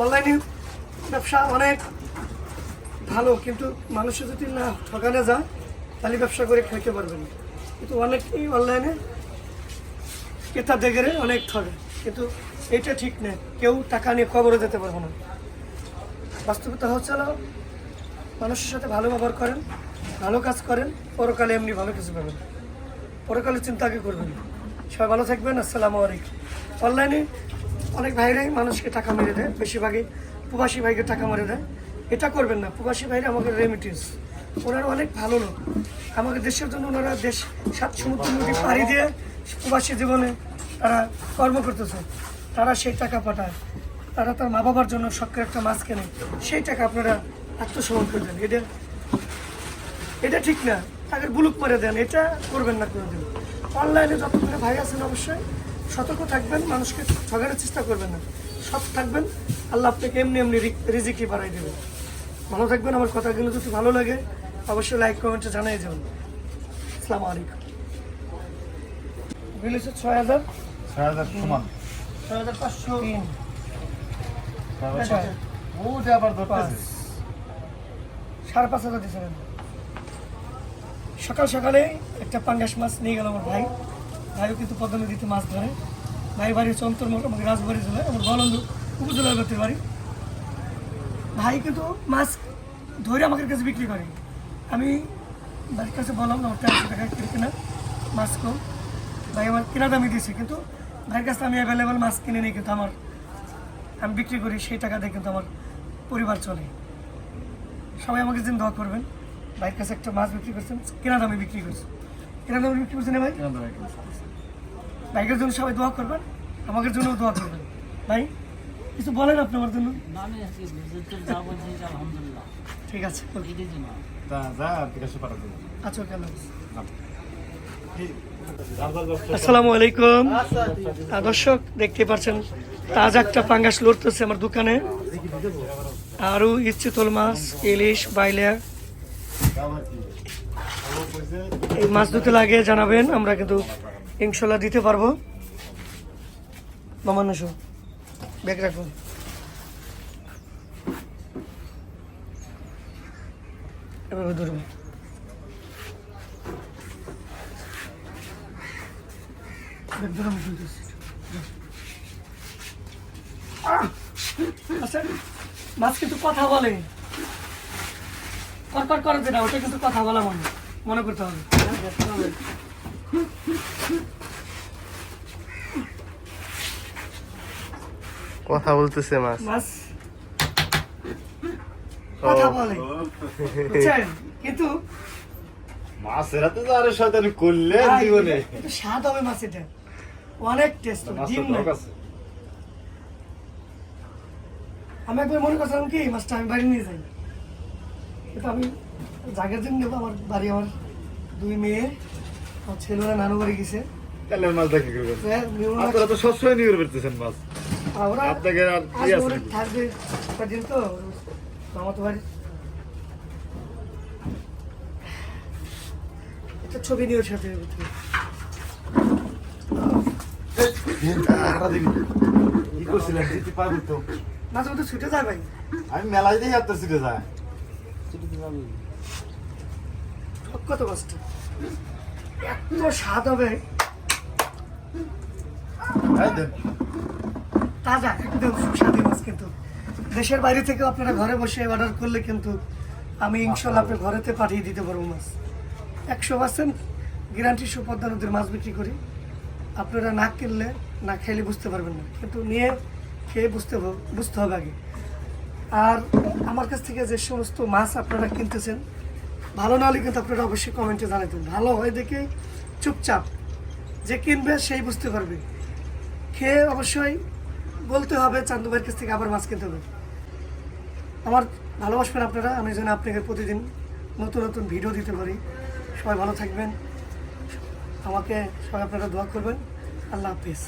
অনলাইনে ব্যবসা অনেক ভালো, কিন্তু মানুষের যদি না ঠকানো যায়, তাহলে ব্যবসা করে খাইতে পারবেন না। কিন্তু অনেকেই অনলাইনে ক্রেতা দেখে অনেক ঠকে, কিন্তু এটা ঠিক নেই কেউ টাকা নিয়ে কবরে যেতে পারবে না। বাস্তবতা হচ্ছে মানুষের সাথে ভালো ব্যবহার করেন, ভালো কাজ করেন, পরকালে এমনি ভালো কিছু পাবেন। পরকালে চিন্তা আগে করবেন? সবাই ভালো থাকবেন, আসসালামু আলাইকুম। অনলাইনে অনেক ভাইরাই মানুষকে টাকা মেরে দেয়, বেশিরভাগই প্রবাসী ভাইকে টাকা মেরে দেয়। এটা করবেন না, প্রবাসী ভাইরা আমাদের রেমিটেন্স ওনারা অনেক ভালো লোক। আমাদের দেশের জন্য ওনারা দেশ, সাত সমুদ্র নদী পাড়ি দিয়ে প্রবাসী জীবনে তারা কর্ম করতেছে। তারা সেই টাকা পাঠায়। তারা তার মা বাবার জন্য শখের একটা মাছ কেনে। সেই টাকা আপনারা আত্মসমর্পণ করে দেন। এটা এটা ঠিক না। তাকে বুলুক করে দেন। এটা করবেন না কোনোদিন। অনলাইনে যতগুলো ভাই আছেন অবশ্যই সতর্ক থাকবেন মানুষকে ঠগানোর চেষ্টা করবেন না। সৎ থাকবেন আল্লাহ আপনাকে এমনি এমনি রিজিকি বাড়াই দেবেন। ভালো থাকবেন আমার কথাগুলো যদি ভালো লাগে অবশ্যই লাইক কমেন্টে জানাই যাবেন। আসসালামু আলাইকুম। বিল হচ্ছে ছয় হাজার। ছয় হাজার সমান। ছয় হাজার পাঁচশো। তিন সাড়ে পাঁচ হাজার দিয়েছিলেন। সকাল সকালে একটা পাঙ্গাস মাছ নিয়ে গেল আমার ভাই। ভাইও কিন্তু পদ্মা নদীতে মাছ ধরে। ভাই বাড়ি হচ্ছে অন্তর্মল আমাকে রাজবাড়ি জেলায় আমার বলন্দ উপজেলার ব্যক্তির বাড়ি। ভাই কিন্তু মাছ ধরে আমাদের কাছে বিক্রি করে। আমি বাড়ির কাছে বললাম, আমার একশো টাকা কিনে মাছ কম। ভাই আমার কেনা দামি দিয়েছে, কিন্তু ভাইয়ের কাছে আমি অ্যাভেলেবেল মাছ কিনে নিই, কিন্তু আমার, আমি বিক্রি করি, সেই টাকা দিয়ে কিন্তু আমার পরিবার চলে। সবাই আমাকে যেন দোয়া করবেন, ভাইয়ের কাছে একটা মাছ বিক্রি করছেন, কেনা দামে বিক্রি করছেন। দামে বিক্রি করছেন ভাই? ভাইয়ের জন্য সবাই দোয়া করবেন আমাদের জন্য দোয়া করবেন। ভাই কিছু বলেন আপনি আমার জন্য? ঠিক আছে আচ্ছা কেন আসসালামু আলাইকুম। দর্শক দেখতে পাচ্ছেন তাজা একটা পাঙ্গাস লড়তেছে আমার দোকানে। আরও ইচ্ছিতল মাছ ইলিশ বাইলা। এই মাছ দুটো লাগে জানাবেন আমরা কিন্তু ইনশাল্লাহ দিতে পারব। মামানুষ ব্যাগ রাখুন। এভাবে ধরবো! আচ্ছা, মাছ কিন্তু কথা বলে। কর কর করে যেটা ওটা কিন্তু কথা বলা মনে মনে করতে হবে। কথা বলতেছে মাছ। মাছ। কথা বলে। বুঝছেন? কিন্তু মাছেরা তো আরে শয়তানি করলে জীবনে। স্বাদ হবে মাছ এটা অনেক টেস্ট ডিম না। আমি একবার মনে করছিলাম কি মাছটা আমি বাড়ি নিয়ে যাই। কিন্তু আমি জায়গার জন্য নেব আমার বাড়ি আমার দুই মেয়ে আমার ছেলেরা নানু বাড়ি গেছে। তাহলে মাছ দেখে? হ্যাঁ, আপনারা তো সবসময় নিয়ে বেরতেছেন মাছ। ওরা আপনাকে আর কি আছে থাকবে কদিন তো মামাতো বাড়ি। একটা ছবি নিয়ে সাথে। কি করছিলেন? দিতে পারবি তো মাঝে মধ্যে ছুটে যায় ভাই। আমি মেলায় দিয়ে আপনার সিটে যায় কত কষ্ট? এত স্বাদ হবে। এই তাজা একদম সুস্বাদু মাছ কিন্তু। দেশের বাইরে থেকে আপনারা ঘরে বসে অর্ডার করলে কিন্তু আমি ইনশাল্লাহ আপনার ঘরেতে পাঠিয়ে দিতে পারব মাছ। একশো পার্সেন্ট গ্যারান্টি সুপদ্মা নদীর মাছ বিক্রি করি। আপনারা না কিনলে না খেলে বুঝতে পারবেন না। কিন্তু নিয়ে খেয়ে বুঝতে বুঝতে হবে আগে। আর আমার কাছ থেকে যে সমস্ত মাছ আপনারা কিনতেছেন, ভালো না হলে কিন্তু আপনারা অবশ্যই কমেন্টে জানাতেন ভালো হয় দেখে চুপচাপ যে কিনবে সেই বুঝতে পারবে। খেয়ে অবশ্যই বলতে হবে, চান্দু ভাইয়ের কাছ থেকে আবার মাছ কিনতে হবে। আমার ভালোবাসবেন আপনারা, আমি যেন আপনাকে প্রতিদিন নতুন নতুন ভিডিও দিতে পারি। সবাই ভালো থাকবেন। আমাকে সবাই আপনারা দোয়া করবেন। আল্লাহ হাফিজ।